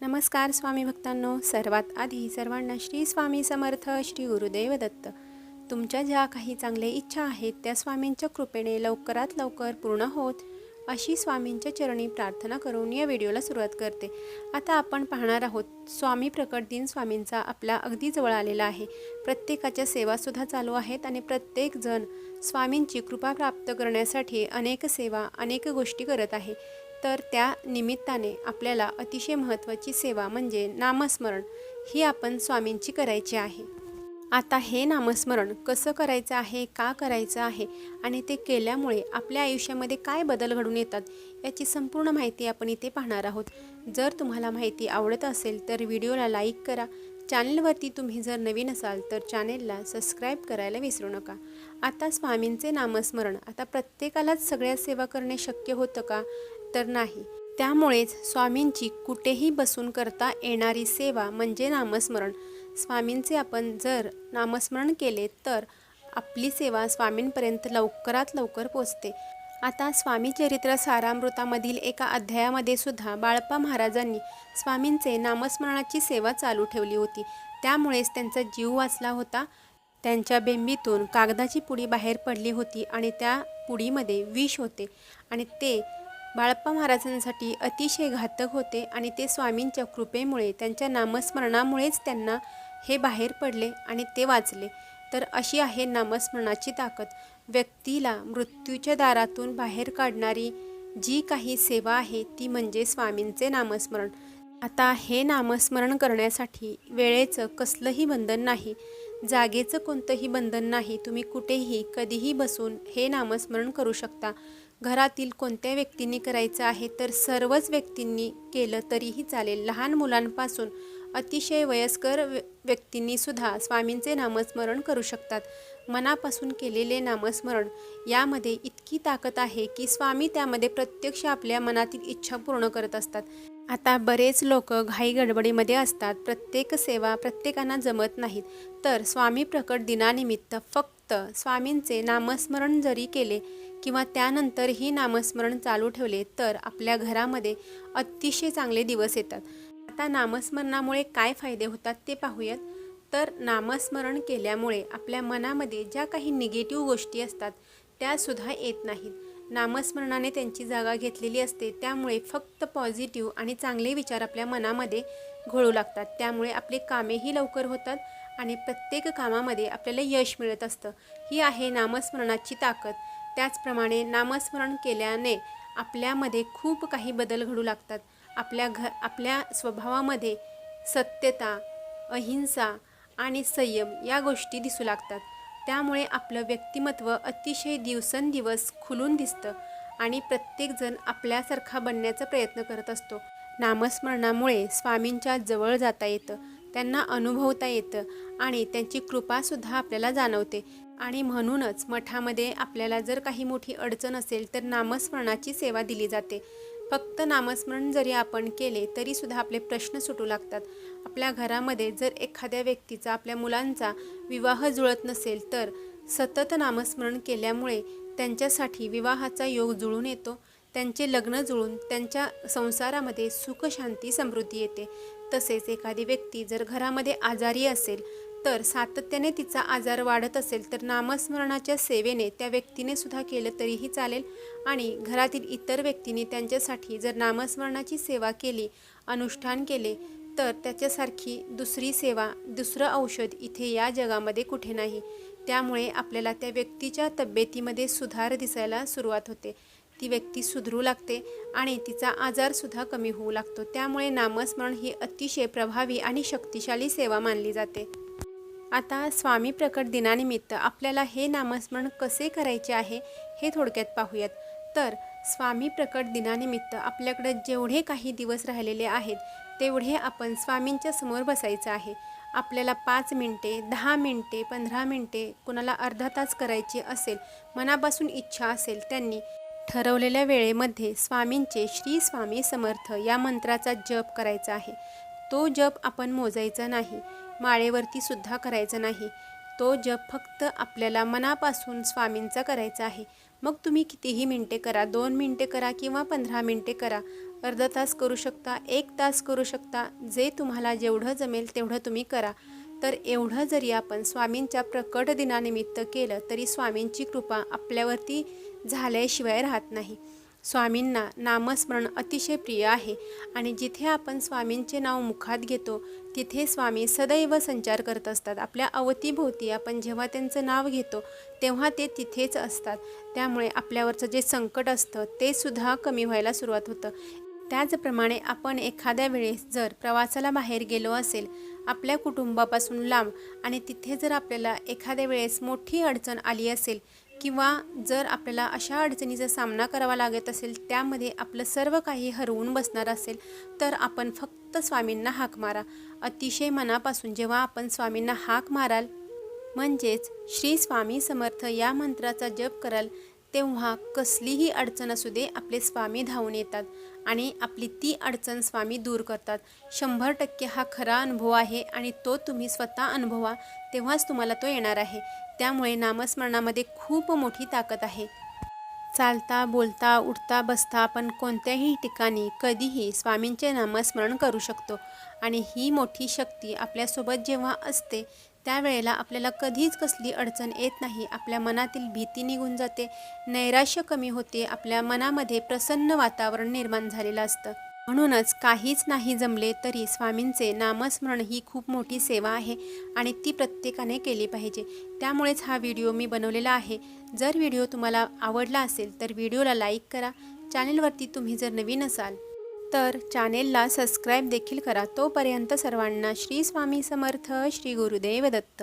नमस्कार स्वामी भक्तांनो. सर्वात आधी सर्वांना श्री स्वामी समर्थ श्री गुरुदेव दत्त. तुमच्या ज्या काही चांगल्या इच्छा आहेत त्या स्वामींच्या कृपेने लवकरात लवकर पूर्ण होत अशी स्वामींच्या चरणी प्रार्थना करून या व्हिडिओला सुरुवात करते. आता आपण पाहणार आहोत स्वामी प्रकट दिन स्वामींचा आपला अगदी जवळ आलेला आहे. प्रत्येकाच्या सेवासुद्धा चालू आहेत आणि प्रत्येकजण स्वामींची कृपा प्राप्त करण्यासाठी अनेक सेवा अनेक गोष्टी करत आहे. तर त्या निमित्ताने आपल्याला अतिशय महत्त्वाची सेवा म्हणजे नामस्मरण ही आपण स्वामींची करायची आहे. आता हे नामस्मरण कसं करायचं आहे का करायचं आहे आणि ते केल्यामुळे आपल्या आयुष्यामध्ये काय बदल घडून येतात याची संपूर्ण माहिती आपण इथे पाहणार आहोत. जर तुम्हाला माहिती आवडत असेल तर व्हिडिओला लाईक करा. चॅनलवरती तुम्ही जर नवीन असाल तर चॅनेलला सबस्क्राईब करायला विसरू नका. आता स्वामींचे नामस्मरण. आता प्रत्येकालाच सगळ्या सेवा करणे शक्य होतं का? तर नाही. त्यामुळेच स्वामींची कुठेही बसून करता येणारी सेवा म्हणजे नामस्मरण. स्वामींचे आपण जर नामस्मरण केले तर आपली सेवा स्वामींपर्यंत लवकरात लवकर पोचते. आता स्वामी चरित्र सारामृतामधील एका अध्यायामध्ये सुद्धा बाळप्पा महाराजांनी स्वामींचे नामस्मरणाची सेवा चालू ठेवली होती. त्यामुळेच त्यांचा जीव वाचला होता. त्यांच्या बेंबीतून कागदाची पुडी बाहेर पडली होती आणि त्या पुडीमध्ये विष होते आणि ते बाळप्पा महाराजांसाठी अतिशय घातक होते आणि ते स्वामींच्या कृपेमुळे त्यांच्या नामस्मरणामुळेच त्यांना हे बाहेर पडले आणि ते वाचले. तर अशी आहे नामस्मरणाची ताकद. व्यक्तीला मृत्यूच्या दारातून बाहेर काढणारी जी काही सेवा आहे ती म्हणजे स्वामींचे नामस्मरण. आता हे नामस्मरण करण्यासाठी वेळेचं कसलंही बंधन नाही. जागेचं कोणतंही बंधन नाही. तुम्ही कुठेही कधीही बसून हे नामस्मरण करू शकता. घरातील कोणत्या व्यक्तींनी करायचं आहे तर सर्वच व्यक्तींनी केलं तरीही चालेल. लहान मुलांपासून अतिशय वयस्कर व्यक्तींनीसुद्धा स्वामींचे नामस्मरण करू शकतात. मनापासून केलेले नामस्मरण यामध्ये इतकी ताकद आहे की स्वामी त्यामध्ये प्रत्यक्ष आपल्या मनातील इच्छा पूर्ण करत असतात. आता बरेच लोक घाई गडबडीमध्ये असतात. प्रत्येक सेवा प्रत्येकांना जमत नाहीत. तर स्वामी प्रकट दिनानिमित्त फक्त फक्त स्वामींचे नामस्मरण जरी केले किंवा त्यानंतरही नामस्मरण चालू ठेवले तर आपल्या घरामध्ये अतिशय चांगले दिवस येतात. आता नामस्मरणामुळे काय फायदे होतात ते पाहूयात. तर नामस्मरण केल्यामुळे आपल्या मनामध्ये ज्या काही निगेटिव्ह गोष्टी असतात त्यासुद्धा येत नाहीत. नामस्मरणाने त्यांची जागा घेतलेली असते त्यामुळे फक्त पॉझिटिव्ह आणि चांगले विचार आपल्या मनामध्ये घोळू लागतात. त्यामुळे आपले कामेही लवकर होतात आणि प्रत्येक कामामध्ये आपल्याला यश मिळत असतं. ही आहे नामस्मरणाची ताकद. त्याचप्रमाणे नामस्मरण केल्याने आपल्यामध्ये खूप काही बदल घडू लागतात. आपल्या घ आपल्या स्वभावामध्ये सत्यता अहिंसा आणि संयम या गोष्टी दिसू लागतात. त्यामुळे आपलं व्यक्तिमत्व अतिशय दिवसेंदिवस खुलून दिसतं आणि प्रत्येकजण आपल्यासारखा बनण्याचा प्रयत्न करत असतो. नामस्मरणामुळे स्वामींच्या जवळ जाता येतं त्यांना अनुभवता येतं आणि त्यांची कृपासुद्धा आपल्याला जाणवते. आणि म्हणूनच मठामध्ये आपल्याला जर काही मोठी अडचण असेल तर नामस्मरणाची सेवा दिली जाते. फक्त नामस्मरण जरी आपण केले तरीसुद्धा आपले प्रश्न सुटू लागतात. आपल्या घरामध्ये जर एखाद्या व्यक्तीचा आपल्या मुलांचा विवाह जुळत नसेल तर सतत नामस्मरण केल्यामुळे त्यांच्यासाठी विवाहाचा योग जुळून येतो. त्यांचे लग्न जुळून त्यांच्या संसारामध्ये सुख शांती समृद्धी येते. तसेच एखादी व्यक्ती जर घरामध्ये आजारी असेल तर सातत्याने तिचा आजार वाढत असेल तर नामस्मरणाच्या सेवेने त्या व्यक्तीने सुद्धा केलं तरीही चालेल. आणि घरातील इतर व्यक्तीने त्यांच्यासाठी जर नामस्मरणाची सेवा केली अनुष्ठान केले तर त्याच्यासारखी दुसरी सेवा दुसरं औषध इथे या जगामध्ये कुठे नाही. त्यामुळे आपल्याला त्या व्यक्तीच्या तब्येतीमध्ये सुधार दिसायला सुरुवात होते. ती व्यक्ती सुधरू लागते आणि तिचा आजारसुद्धा कमी होऊ लागतो. त्यामुळे नामस्मरण ही अतिशय प्रभावी आणि शक्तिशाली सेवा मानली जाते. आता स्वामी प्रकट दिनानिमित्त आपल्याला हे नामस्मरण कसे करायचे आहे हे थोडक्यात पाहूयात. तर स्वामी प्रकट दिनानिमित्त आपल्याकडे जेवढे काही दिवस राहिलेले आहेत तेवढे आपण स्वामींच्या समोर बसायचं आहे. आपल्याला पाच मिनटे दहा मिनटे पंधरा मिनटे कुणाला अर्धा तास करायची असेल मनापासून इच्छा असेल त्यांनी ठरवलेल्या वेळेमध्ये स्वामींचे श्री स्वामी समर्थ या मंत्राचा जप करायचा आहे. तो जप आपण मोजायचा नाही माळेवरती सुद्धा करायचा नाही. तो जप फक्त आपल्याला मनापासून स्वामींचा करायचा आहे. मग तुम्ही कितीही मिनटे करा दोन मिनटे करा किंवा पंधरा मिनटे करा अर्धा तास करू शकता एक तास करू शकता जे तुम्हाला जेवढं जमेल तेवढं तुम्ही करा. तर एवढं जरी आपण स्वामींच्या प्रकट दिनानिमित्त केलं तरी स्वामींची कृपा आपल्यावरती झाल्याशिवाय राहत नाही. स्वामींना नामस्मरण अतिशय प्रिय आहे आणि जिथे आपण स्वामींचे नाव मुखात घेतो तिथे स्वामी सदैव संचार करत असतात. आपल्या अवतीभोवती आपण जेव्हा त्यांचं नाव घेतो तेव्हा ते तिथेच असतात. त्यामुळे आपल्यावरचं जे संकट असतं ते सुद्धा कमी व्हायला सुरुवात होतं. त्याचप्रमाणे आपण एखाद्या वेळेस जर प्रवासाला बाहेर गेलो असेल आपल्या कुटुंबापासून लांब. आणि तिथे जर आपल्याला एखाद्या वेळेस मोठी अडचण आली असेल किंवा जर आपल्याला अशा अडचणीचा सामना करावा लागत असेल त्यामध्ये आपलं सर्व काही हरवून बसणार असेल तर आपण फक्त स्वामींना हाक मारा. अतिशय मनापासून जेव्हा आपण स्वामींना हाक माराल म्हणजेच श्री स्वामी समर्थ या मंत्राचा जप कराल तेव्हा कसलीही अडचण असू दे आपले स्वामी धावून येतात आणि आपली ती अडचण स्वामी दूर करतात. शंभर टक्के हा खरा अनुभव आहे आणि तो तुम्ही स्वतः अनुभवा तेव्हाच तुम्हाला तो येणार आहे. त्यामुळे नामस्मरणामध्ये खूप मोठी ताकद आहे. चालता बोलता उठता बसता आपण कोणत्याही ठिकाणी कधीही स्वामींचे नामस्मरण करू शकतो आणि ही मोठी शक्ती आपल्यासोबत जेव्हा असते त्यावेळेला आपल्याला कधीच कसली अडचण येत नाही. आपल्या मनातील भीती निघून जाते. नैराश्य कमी होते. आपल्या मनामध्ये प्रसन्न वातावरण निर्माण झालेलं असतं. म्हणूनच काहीच नाही जमले तरी स्वामींचे नामस्मरण ही खूप मोठी सेवा आहे आणि ती प्रत्येकाने केली पाहिजे. त्यामुळेच हा व्हिडिओ मी बनवलेला आहे. जर व्हिडिओ तुम्हाला आवडला असेल तर व्हिडिओला लाईक करा. चॅनेलवरती तुम्ही जर नवीन असाल तर चॅनेलला सबस्क्राईब देखील करा. तोपर्यंत सर्वांना श्री स्वामी समर्थ श्री गुरुदेव दत्त.